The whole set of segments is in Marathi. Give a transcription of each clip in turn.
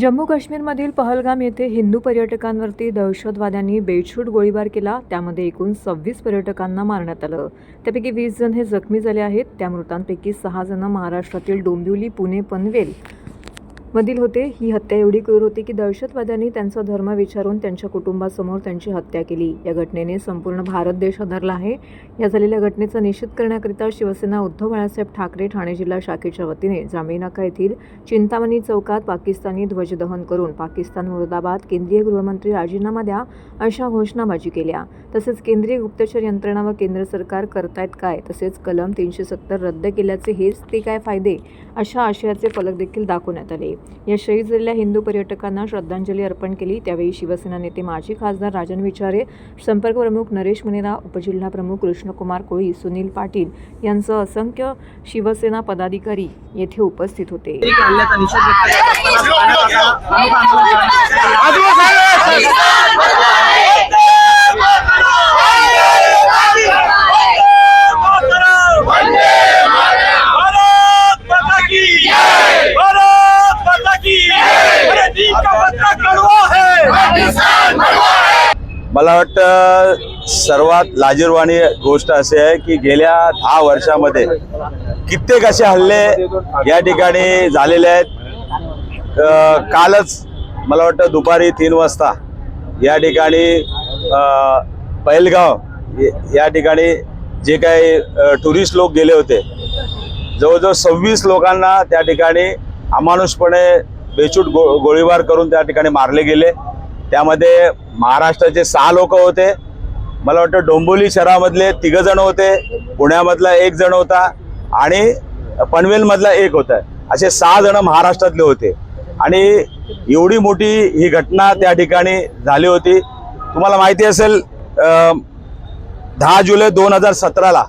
जम्मू काश्मीरमधील पहलगाम येथे हिंदू पर्यटकांवरती दहशतवाद्यांनी बेछूट गोळीबार केला. त्यामध्ये एकूण सव्वीस पर्यटकांना मारण्यात आलं. त्यापैकी वीस जण हे जखमी झाले आहेत. त्या मृतांपैकी सहा जण महाराष्ट्रातील डोंबिवली पुणे पनवेल मधील होते. ही हत्या एवढी क्रूर होती की दहशतवाद्यांनी त्यांचा धर्म विचारून त्यांच्या कुटुंबासमोर त्यांची हत्या केली. या घटनेने संपूर्ण भारत देश हादरला आहे. या झालेल्या घटनेचा निषेध करण्याकरिता शिवसेना उद्धव बाळासाहेब ठाकरे ठाणे जिल्हा शाखेच्या वतीने जामीनाका येथील चिंतामणी चौकात पाकिस्तानी ध्वजदहन करून पाकिस्तान मुर्दाबाद केंद्रीय गृहमंत्री राजीनामा द्या अशा घोषणाबाजी केल्या. तसेच केंद्रीय गुप्तचर यंत्रणा व केंद्र सरकार करतायत काय? तसेच कलम तीनशे सत्तर रद्द केल्याचे हेच ते काय फायदे? अशा आशयाचे फलक देखील दाखवण्यात आले. या शहीद झालेल्या हिंदू पर्यटकांना श्रद्धांजली अर्पण केली. त्यावेळी शिवसेना नेते माजी खासदार राजन विचारे संपर्क प्रमुख नरेश मुनेरा उपजिल्हा प्रमुख कृष्णकुमार कोळी सुनील पाटील यांसह असंख्य शिवसेना पदाधिकारी येथे उपस्थित होते एक हल्ल्याचा निषेध व्यक्त करत असताना पाण्यात आता प्रमुख आंदोलन भारत माता की भारत माता की अरे दी का पत्ता कड़वा है मला वाटतं सर्वात लाजीरवाणी गोष्ट अशी आहे की गेल्या दहा वर्षामध्ये कित्येक असे हल्ले या ठिकाणी झालेले आहेत. कालच मला वाटतं दुपारी तीन वाजता या ठिकाणी पहिलगाव या ठिकाणी जे काही टुरिस्ट लोक गेले होते. जवळजवळ सव्वीस लोकांना त्या ठिकाणी अमानुषपणे बेछूट गो गोळीबार करून त्या ठिकाणी मारले गेले. त्यामध्ये महाराष्ट्राचे सहा लोक होते. मला वाटतं डोंबोली शहरामधले तिघ जण होते पुण्यामधला एक जण होता आणि पनवेलमधला एक होता. असे सहा जण महाराष्ट्रातले होते. आणि एवढी मोठी ही घटना त्या ठिकाणी झाली होती. तुम्हाला माहिती असेल दहा जुलै दोन हजार सतराला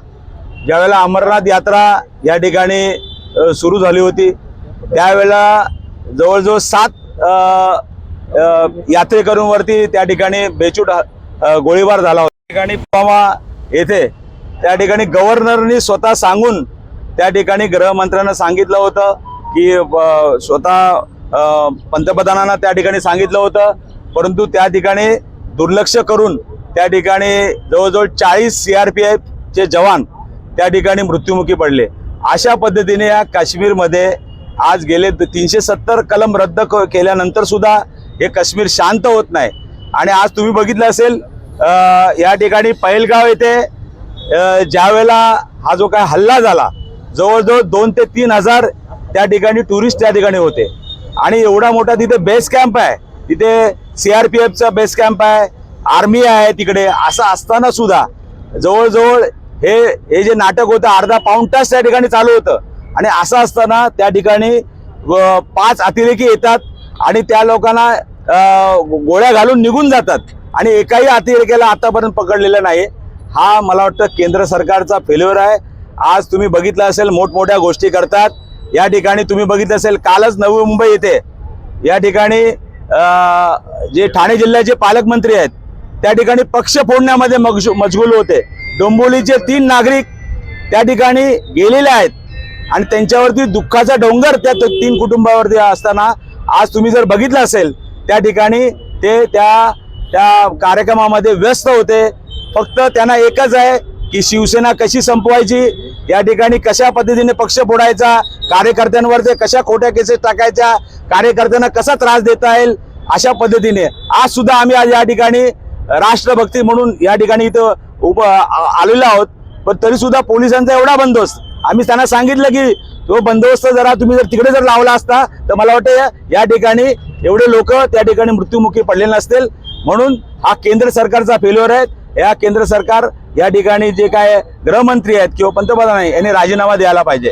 ज्यावेळेला अमरनाथ यात्रा या ठिकाणी सुरू झाली होती त्यावेळेला जवळजवळ सात यात्रेकरूंवरती त्या ठिकाणी बेचूट गोळीबार झाला होता. ठिकाणी पुलवामा येथे त्या ठिकाणी गव्हर्नरनी स्वतः सांगून त्या ठिकाणी गृहमंत्र्यांना सांगितलं होतं की स्वतः पंतप्रधानांना त्या ठिकाणी सांगितलं होतं. परंतु त्या ठिकाणी दुर्लक्ष करून त्या ठिकाणी जवळजवळ चाळीस सी आर पी एफचे जवान त्या ठिकाणी मृत्युमुखी पडले. अशा पद्धतीने या काश्मीरमध्ये आज गेले तीनशे सत्तर कलम रद्द क- केल्यानंतर सुद्धा हे काश्मीर शांत होत नाही. आणि आज तुम्ही बघितलं असेल या ठिकाणी पहिलगाव येथे ज्यावेळेला हा जो काय हल्ला झाला जवळजवळ दोन ते तीन हजार त्या ठिकाणी टुरिस्ट त्या ठिकाणी होते. आणि एवढा मोठा तिथे बेस कॅम्प आहे. तिथे सीआरपीएफचा बेस कॅम्प आहे आर्मी आहे तिकडे असं असताना सुद्धा जवळजवळ हे हे जे नाटक होतं अर्धा पाऊण तास त्या ठिकाणी चालू होतं. आणि असं असताना त्या ठिकाणी व- पाच अतिरेकी येतात आणि त्या लोकांना गोळ्या घालून निघून जातात. आणि एकाही अतिरेक्याला आतापर्यंत पकडलेला नाही. हा मला वाटतं केंद्र सरकारचा फेल्युअर आहे. आज तुम्ही बघितलं असेल मोठमोठ्या गोष्टी करतात. या ठिकाणी तुम्ही बघितलं असेल कालच नवी मुंबई येथे या ठिकाणी जे ठाणे जिल्ह्याचे पालकमंत्री आहेत त्या ठिकाणी पक्ष फोडण्यामध्ये मगजू- होते. डोंबोलीचे तीन नागरिक त्या ठिकाणी गेलेले आहेत. आणि त्यांच्यावरती दुःखाचा डोंगर त्या तीन कुटुंबावरती असताना आज तुम्ही जर बघितलं असेल त्या ठिकाणी ते त्या त्या कार्यक्रमामध्ये व्यस्त होते. फक्त त्यांना एकच आहे की शिवसेना कशी संपवायची या ठिकाणी कशा पद्धतीने पक्ष फोडायचा कार्यकर्त्यांवरती कशा खोट्या केसेस टाकायच्या कार्यकर्त्यांना कसा त्रास देता येईल अशा पद्धतीने. आज सुद्धा आम्ही आज या ठिकाणी राष्ट्रभक्ती म्हणून या ठिकाणी इथं उभं आलेलो आहोत. पण तरी सुद्धा पोलिसांचा एवढा बंदोबस्त आम्ही त्यांना सांगितलं की तो बंदोबस्त जरा तुम्ही जर तिकडे जर लावला असता तर मला वाटतं या- या ठिकाणी एवढे लोक त्या ठिकाणी मृत्युमुखी पडले नसतील. म्हणून हा केंद्र सरकारचा फेल्युअर आहे. या केंद्र सरकार या ठिकाणी जे काय गृहमंत्री आहेत किंवा पंतप्रधान आहे यांनी राजीनामा द्यायला पाहिजे.